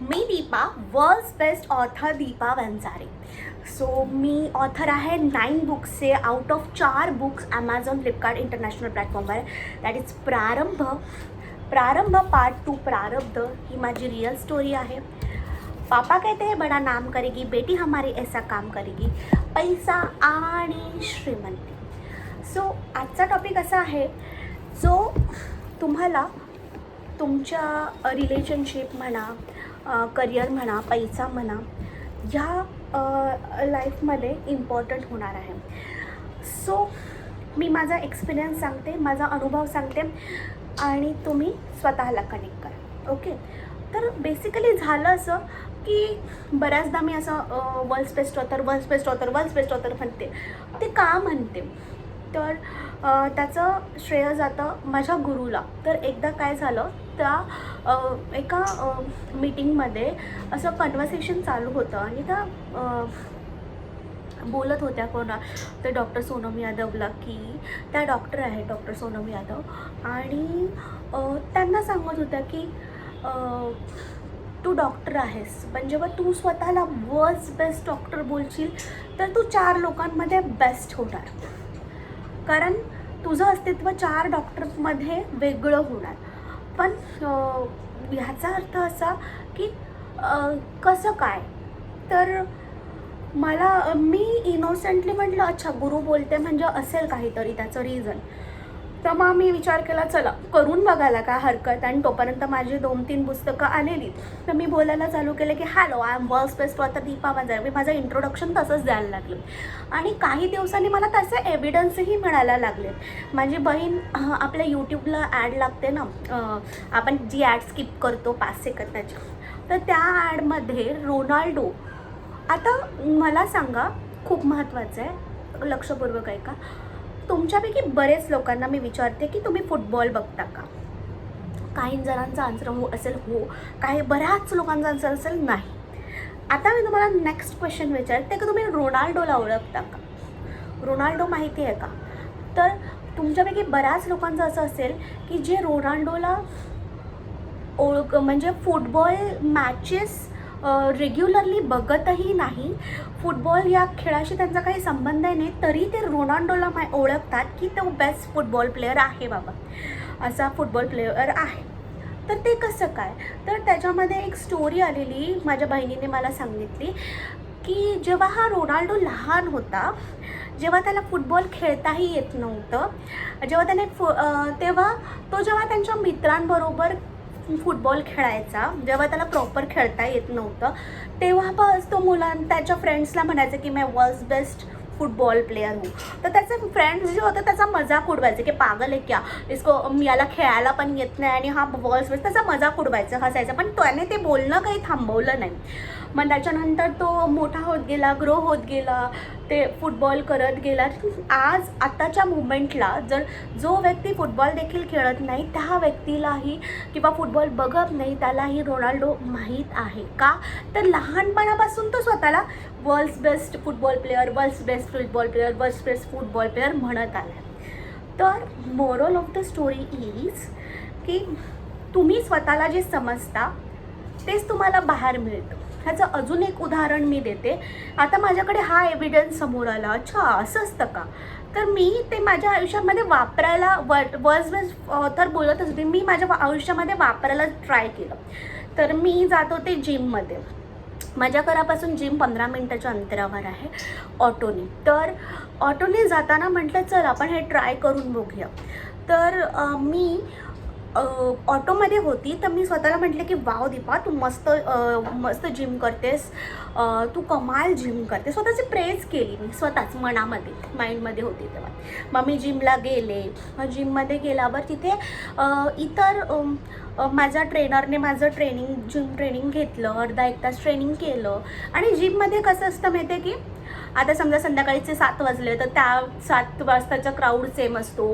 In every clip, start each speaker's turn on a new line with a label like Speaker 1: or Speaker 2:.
Speaker 1: मी Deepa world's best author Deepa Wanjare. So मी author आहे nine बुक्सचे out of चार books Amazon Flipkart international प्लॅटफॉर्मवर that is Prarambh. Prarambh part to प्रारब्ध. ही माझी real story आहे. पापा कहते हैं बड़ा नाम करेगी बेटी हमारी ऐसा काम करेगी. पैसा आणि श्रीमंती. सो आजचा टॉपिक असा आहे जो तुम्हाला तुमच्या रिलेशनशिप म्हणा करिअर म्हणा पैसा म्हणा ह्या लाईफमध्ये इम्पॉर्टंट होणार आहे. सो मी माझा एक्सपिरियन्स सांगते माझा अनुभव सांगते आणि तुम्ही स्वतःला कनेक्ट करा. ओके तर बेसिकली झालं असं की बऱ्याचदा मी असं world best author world best author world best author म्हणते. ते का म्हणते? तर त्याचं श्रेय जातं माझ्या गुरुला. तर एकदा काय झालं त्या एका मीटिंगमध्ये असं कन्व्हर्सेशन चालू होतं आणि त्या बोलत होत्या कोणा तर डॉक्टर सोनम यादवला की त्या डॉक्टर आहेत डॉक्टर सोनम यादव. आणि त्यांना सांगत होत्या की तू डॉक्टर आहेस म्हणजे पण जेव्हा तू स्वतःला वर्ल्ड बेस्ट डॉक्टर बोलशील तर तू चार लोकांमध्ये बेस्ट होणार. कारण तुझं अस्तित्व चार डॉक्टरमध्ये वेगळं होणार. पण ह्याचा अर्थ असा की कसं काय? तर मला मी इनोसेंटली म्हटलं अच्छा गुरु बोलते म्हणजे असेल काहीतरी त्याचं रिझन तर मग मी विचार केला चला करून बघायला काय हरकत. आणि तोपर्यंत माझी दोन तीन पुस्तकं आलेली. तर मी बोलायला चालू केलं की hello I am world best आता दीपा माझा मी माझं इंट्रोडक्शन तसंच द्यायला लागले. आणि काही दिवसांनी मला त्याचे एव्हिडन्सही मिळायला लागले. माझी बहीण आपल्या यूट्यूबला ॲड लागते ना आपण जी ॲड स्किप करतो पाच सेकंदाची. तर त्या ॲडमध्ये रोनाल्डो आता मला सांगा खूप महत्त्वाचं आहे लक्षपूर्वक आहे का तुमच्यापैकी बरेच लोकांना मी विचारते की तुम्ही फुटबॉल बघता का? काही जणांचा आन्सर हो असेल हो. काही बऱ्याच लोकांचा आन्सर असेल नाही. आता मी तुम्हाला नेक्स्ट क्वेश्चन विचारते की तुम्ही रोनाल्डोला ओळखता का? रोनाल्डो माहिती आहे का? तर तुमच्यापैकी बऱ्याच लोकांचं असं असेल की जे रोनाल्डोला ओळख म्हणजे फुटबॉल मॅचेस रेग्युलरली बघतही नाही. फुटबॉल या खेळाशी त्यांचा काही संबंध नाही तरी ते रोनाल्डोला मा ओळखतात की तो बेस्ट फुटबॉल प्लेअर आहे बाबा. असा फुटबॉल प्लेअर आहे. तर ते कसं काय? तर त्याच्यामध्ये एक स्टोरी आलेली माझ्या बहिणीने मला सांगितली की जेव्हा हा रोनाल्डो लहान होता जेव्हा त्याला फुटबॉल खेळताही येत नव्हतं जेव्हा त्याने फु तेव्हा तो जेव्हा त्यांच्या मित्रांबरोबर फुटबॉल खेळायचा जेव्हा त्याला प्रॉपर खेळता येत नव्हतं तेव्हा बस तो मुलां त्याच्या फ्रेंड्सला म्हणायचं की मी वर्ल्ड बेस्ट फुटबॉल प्लेयर हूँ. तर त्याचे फ्रेंड्स जे होते त्याचा मजाक उडवायचे की पागल आहे क्या? इसको याला खेळायला पण येत नाही आणि हा वर्ल्ड बेस्ट त्याचा मजाक उडवायचा हसायचा. पण त्याने ते बोलणं काही थांबवलं नाही. मग त्याच्यानंतर तो मोठा होत गेला ग्रो होत गेला ते फुटबॉल करत गेला आज आत्ताच्या मुमेंटला जर जो व्यक्ती फुटबॉल देखील खेळत नाही त्या व्यक्तीलाही किंवा फुटबॉल बघत नाही त्यालाही रोनाल्डो माहीत आहे का? तर लहानपणापासून तो स्वतःला world's best football player world's best football player world's best football player म्हणत आला तर moral of the story is की तुम्ही स्वतःला जे समजता तेच तुम्हाला बाहेर मिळतं. ह्याचं अजून एक उदाहरण मी देते. आता माझ्याकडे हा एव्हिडन्स समोर आला. अच्छा असं असतं का? तर मी ते माझ्या आयुष्यामध्ये वापरायला वर वज वेज तर बोलतच होते मी माझ्या आयुष्यामध्ये वापरायला ट्राय केलं. तर मी जात होते जिममध्ये माझ्या घरापासून जिम पंधरा मिनटाच्या अंतरावर आहे. ऑटोने. तर ऑटोने जाताना म्हटलं चल आपण हे ट्राय करून बघूया. तर मी ऑटोमध्ये होती तर मी स्वतःला म्हटले की वाव दीपा तू मस्त मस्त जिम करतेस. तू कमाल जिम करते स्वतःची प्रेज केली मी स्वतःच मनामध्ये माइंडमध्ये होती तेव्हा. मग मी जिमला गेले. मग जिममध्ये गेल्यावर तिथे इतर माझ्या ट्रेनरने माझं ट्रेनिंग जिम ट्रेनिंग घेतलं अर्धा एक तास ट्रेनिंग केलं. आणि जिममध्ये कसं असतं माहिती आहे की आता समजा संध्याकाळीचे सात वाजले तर त्या सात वाजताचा क्राऊड सेम असतो.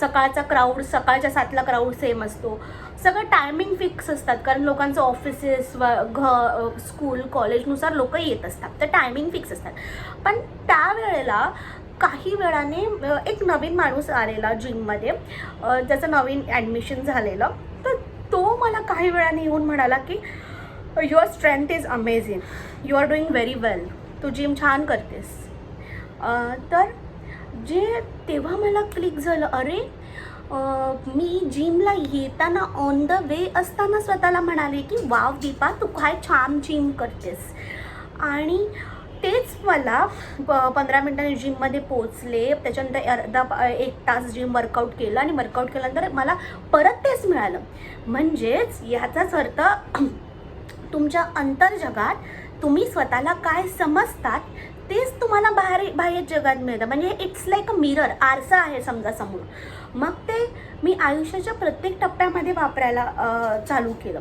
Speaker 1: सकाळचा क्राऊड सकाळच्या सातला क्राऊड सेम असतो. सगळं टायमिंग फिक्स असतात कारण लोकांचं ऑफिसेस व घ स्कूल कॉलेजनुसार लोक येत असतात. तर टायमिंग फिक्स असतात. पण त्यावेळेला काही वेळाने एक नवीन माणूस आलेला जिममध्ये ज्याचं नवीन ॲडमिशन झालेलं. तर तो मला काही वेळाने येऊन म्हणाला की your strength is amazing you are doing very well Tu gym छान करतेस. तर जे तेव्हा मला क्लिक झालं अरे मी जिमला येताना ऑन द वे असताना स्वतःला म्हणाले की वाव दीपा तू काय छान जिम करतेस. आणि तेच मला प पंधरा मिनटांनी जिममध्ये पोचले त्याच्यानंतर अर्धा एक तास जिम वर्कआउट केलं आणि वर्कआउट केल्यानंतर मला परत तेच मिळालं. म्हणजेच ह्याचाच अर्थ तुमच्या अंतर्जगात तुम्ही स्वतःला काय समजतात तेच तुम्हाला बाहेर बाह्य जगात मिळतं. म्हणजे इट्स लाईक अ मिरर आरसा आहे समजा समोर. मग ते मी आयुष्याच्या प्रत्येक टप्प्यामध्ये वापरायला चालू केलं.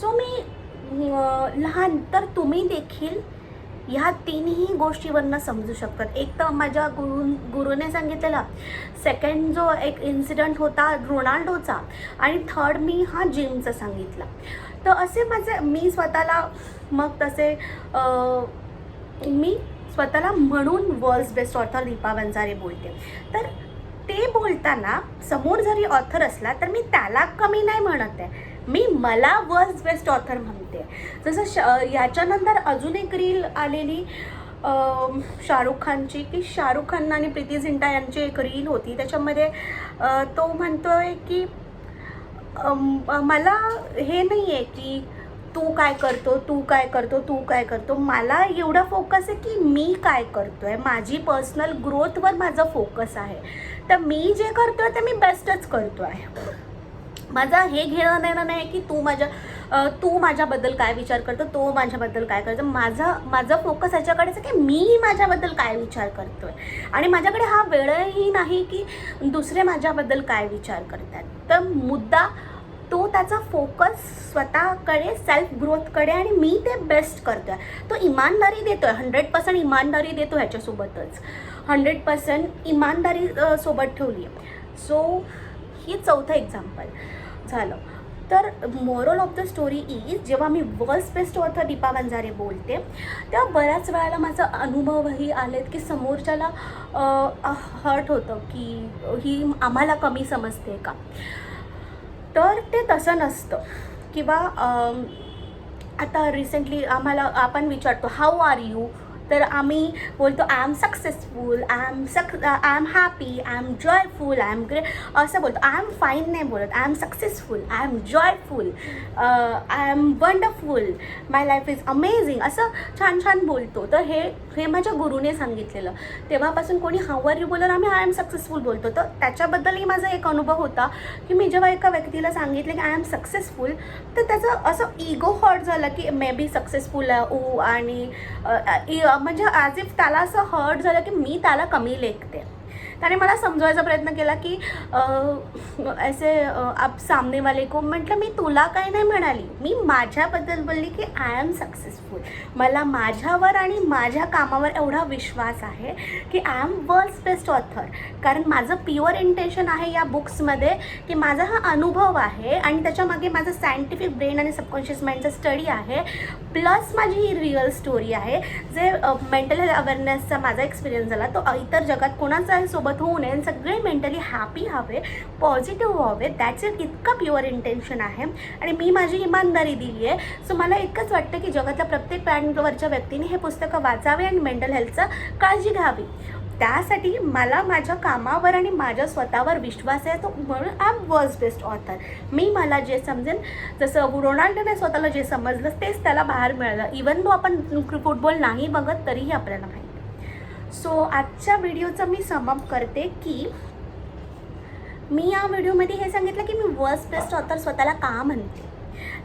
Speaker 1: सो मी लहान तर तुम्ही देखील ह्या तिन्ही गोष्टीवरनं समजू शकतात. एक तर माझ्या गुरु गुरुने सांगितलेला सेकंड जो एक इन्सिडंट होता रोनाल्डोचा आणि थर्ड मी हा जिमचा सांगितला. तर असे माझे मी स्वतःला मग तसे मी स्वतःला म्हणून world best author Deepa Wanjare बोलते. तर ते बोलताना समोर जरी ऑथर असला तर मी त्याला कमी नाही म्हणत आहे. मी मला वर्ल्ड बेस्ट ऑथर म्हणते. जसं श याच्यानंतर अजून एक रील आलेली शाहरुख खानची की शाहरुख खान आणि प्रीती झिंटा यांची एक रील होती. त्याच्यामध्ये तो म्हणतो आहे की मला हे नाही आहे की तू काय करतो तू काय करतो तू काय करतो. मला एवढा फोकस आहे की मी काय करतो आहे माझी पर्सनल ग्रोथवर माझा फोकस आहे. तर मी जे करतो आहे ते मी बेस्टच करतो आहे माझा हे घेणं देणं नाही की तू माझ्या तू माझ्याबद्दल काय विचार करतो तो माझ्याबद्दल काय करतो? माझा माझा फोकस ह्याच्याकडेच आहे की मी माझ्याबद्दल काय विचार करतो आहे आणि माझ्याकडे हा वेळही नाही की दुसरे माझ्याबद्दल काय विचार करतात. तर मुद्दा तो त्याचा फोकस स्वतःकडे सेल्फ ग्रोथकडे आणि मी ते बेस्ट करतो आहे तो इमानदारी देतो आहे हंड्रेड पर्सेंट इमानदारी देतो ह्याच्यासोबतच. हंड्रेड पर्सेंट इमानदारी सोबत ठेवली आहे सो हे चौथं एक्झाम्पल झालं. तर moral of the story is जेव्हा मी world best author Deepa Wanjare बोलते तेव्हा बऱ्याच वेळेला माझा अनुभवही आलेत की समोरच्याला हर्ट होतं की ही आम्हाला कमी समजते का? तर ते तसं नसतं. किंवा आता रिसेंटली आम्हाला आपण विचारतो हाऊ आर यू तर आम्ही बोलतो I am successful I am suc I am happy I am joyful I am great असं बोलतो. आय एम फाईन नाही बोलत. I am successful I am joyful I am wonderful my life is amazing असं छान छान बोलतो. तर हे हे माझ्या गुरुने सांगितलेलं. तेव्हापासून कोणी हाऊ आर यू बोलर आम्ही आय एम सक्सेसफुल बोलतो. तर त्याच्याबद्दलही माझा एक अनुभव होता की मी जेव्हा एका व्यक्तीला सांगितलं की आय एम सक्सेसफुल तर त्याचं असं इगो हॉट झालं की मे बी सक्सेसफुल आहे ओ आणि इ- म्हणजे ॲज इफ त्याला असं हर्ट झालं की मी त्याला कमी लेखते. त्याने मला समजवायचा प्रयत्न केला की असे आप सामने वाले को म्हटलं मी तुला काही नाही म्हणाली. मी माझ्याबद्दल बोलली की आय एम सक्सेसफुल मला माझ्यावर आणि माझ्या कामावर एवढा विश्वास आहे की I am world best author कारण माझं प्युअर इंटेन्शन आहे या बुक्समध्ये की माझा हा अनुभव आहे आणि त्याच्यामागे माझं सायंटिफिक ब्रेन आणि सबकॉन्शियस माइंडचा स्टडी आहे. प्लस माझी ही रिअल स्टोरी आहे. जे मेंटल हेल्थ अवेअरनेसचा माझा एक्सपिरियन्स झाला तो इतर जगात कोणाचाही सोबत होऊ नये आणि सगळे मेंटली हॅपी हवे पॉझिटिव्ह व्हावे दॅट्स इट इतकं प्युअर इंटेन्शन आहे. आणि मी माझी इमानदारी दिली आहे. सो मला इतकंच वाटतं की जगातल्या प्रत्येक ब्रँडवरच्या व्यक्तीने हे पुस्तकं वाचावे आणि मेंटल हेल्थचं काळजी घ्यावी. त्यासाठी मला माझ्या कामावर आणि माझ्या स्वतःवर विश्वास आहे. तो म्हणून I am world best author मी मला जे समजेन जसं रोनाल्डोने स्वतःला जे समजलं तेच त्याला बाहेर मिळालं. इवन तो आपण फुटबॉल नाही बघत तरीही आपल्याला माहिती. सो आजच्या व्हिडिओचं मी समअप करते की मी या व्हिडिओमध्ये हे सांगितलं की मी वर्स्ट बेस्ट ऑथर स्वतःला का म्हणते?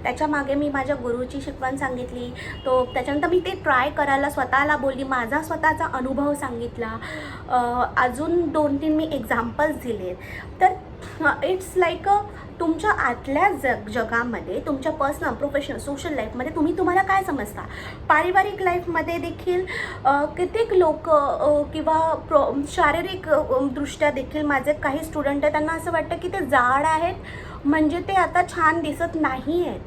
Speaker 1: त्याच्यामागे मी माझ्या गुरुची शिकवण सांगितली. तो त्याच्यानंतर मी ते ट्राय करायला स्वतःला बोलली माझा स्वतःचा अनुभव सांगितला. अजून दोन तीन मी एक्झाम्पल्स दिले तर इट्स लाईक अ तुमच्या आतल्या जग जगामध्ये तुमच्या पर्सनल प्रोफेशनल सोशल लाईफमध्ये तुम्ही तुम्हाला काय समजता? पारिवारिक लाईफमध्ये देखील कितीक कित्येक लोक किंवा प्रो शारीरिक दृष्ट्या देखील माझे काही स्टुडंट आहेत त्यांना असं वाटतं की ते जाड आहेत म्हणजे ते आता छान दिसत नाही आहेत.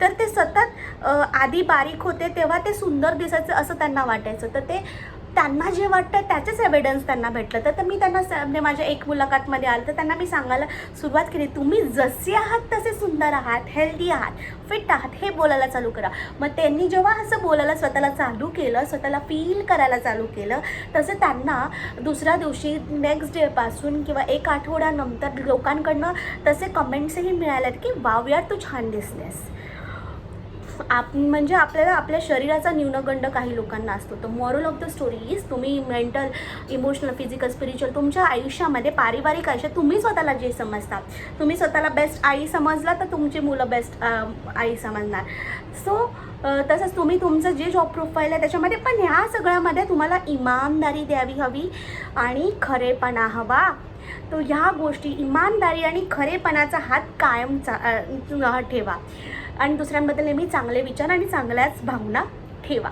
Speaker 1: तर ते सतत आधी बारीक होते तेव्हा ते सुंदर दिसायचं असं त्यांना वाटायचं. तर ते त्यांना जे वाटतं त्याचंच एव्हिडन्स त्यांना भेटलं. तर तर मी त्यांना म्हणजे माझ्या एक मुलाखतमध्ये आलं तर त्यांना मी सांगायला सुरुवात केली तुम्ही जसे आहात तसे सुंदर आहात हेल्दी आहात फिट आहात हे बोलायला चालू करा. मग त्यांनी जेव्हा असं बोलायला स्वतःला चालू केलं स्वतःला फील करायला चालू केलं तसं त्यांना दुसऱ्या दिवशी नेक्स्ट डेपासून किंवा एक आठवड्यानंतर लोकांकडनं तसे कमेंट्सही मिळाल्यात की वाव यार तू छान दिसलेस आप म्हणजे आपल्याला आपल्या शरीराचा न्यूनगंड काही लोकांना असतो. तर moral of the story is तुम्ही मेंटल इमोशनल फिजिकल स्पिरिच्युअल तुमच्या आयुष्यामध्ये पारिवारिक आयुष्यात तुम्ही स्वतःला जे समजता. तुम्ही स्वतःला बेस्ट आई समजला तर तुमची मुलं बेस्ट आई समजणार. सो तसंच तुम्ही तुमचं जे जॉब प्रोफाईल आहे त्याच्यामध्ये पण ह्या सगळ्यामध्ये तुम्हाला इमानदारी द्यावी हवी आणि खरेपणा हवा. तो ह्या गोष्टी इमानदारी आणि खरेपणाचा हात कायम चा ठेवा. आणि दुसऱ्यांबद्दल नेहमी चांगले विचार आणि चांगल्याच भावना ठेवा.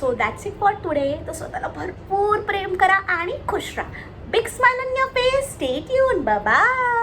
Speaker 1: So that's it for today तर स्वतःला भरपूर प्रेम करा आणि खुश राहा. Big smile on your face stay tune bye